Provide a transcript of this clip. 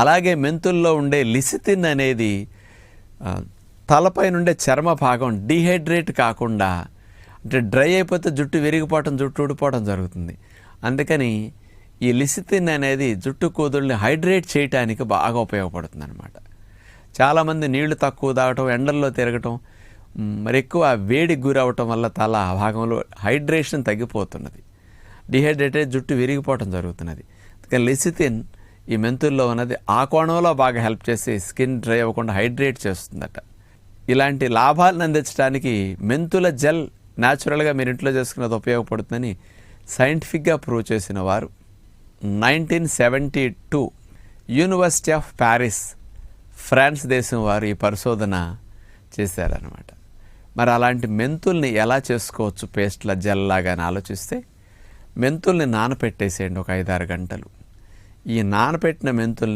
అలాగే మెంతుల్లో ఉండే లిసితిన్ అనేది తలపై నుండే చర్మ భాగం డీహైడ్రేట్ కాకుండా అంటే డ్రై అయిపోతే జుట్టు విరిగిపోవటం జుట్టు ఊడిపోవడం జరుగుతుంది. అందుకని ఈ లిసితిన్ అనేది జుట్టు కూదుల్ని హైడ్రేట్ చేయటానికి బాగా ఉపయోగపడుతుంది అనమాట చాలామంది నీళ్ళు తక్కువ తాగటం ఎండల్లో తిరగటం మరి ఎక్కువ వేడికి గురవటం వల్ల తల భాగంలో హైడ్రేషన్ తగ్గిపోతున్నది. డిహైడ్రేటెడ్ జుట్టు విరిగిపోవటం జరుగుతున్నది. అందుకని లిసితిన్ ఈ మెంతుల్లో ఉన్నది ఆ కోణంలో బాగా హెల్ప్ చేసి స్కిన్ డ్రై అవ్వకుండా హైడ్రేట్ చేస్తుందట. ఇలాంటి లాభాలను అందించడానికి మెంతుల జెల్ న్యాచురల్గా మీరు ఇంట్లో చేసుకున్నది ఉపయోగపడుతుందని సైంటిఫిక్గా ప్రూవ్ చేసిన వారు nineteen seventy two university of Paris France దేశం వారు ఈ పరిశోధన చేశారనమాట మరి అలాంటి మెంతుల్ని ఎలా చేసుకోవచ్చు పేస్ట్ల జెల్ లాగా అని ఆలోచిస్తే మెంతుల్ని నానపెట్టేసేయండి ఒక ఐదారు గంటలు. ఈ నానపెట్టిన మెంతుల్ని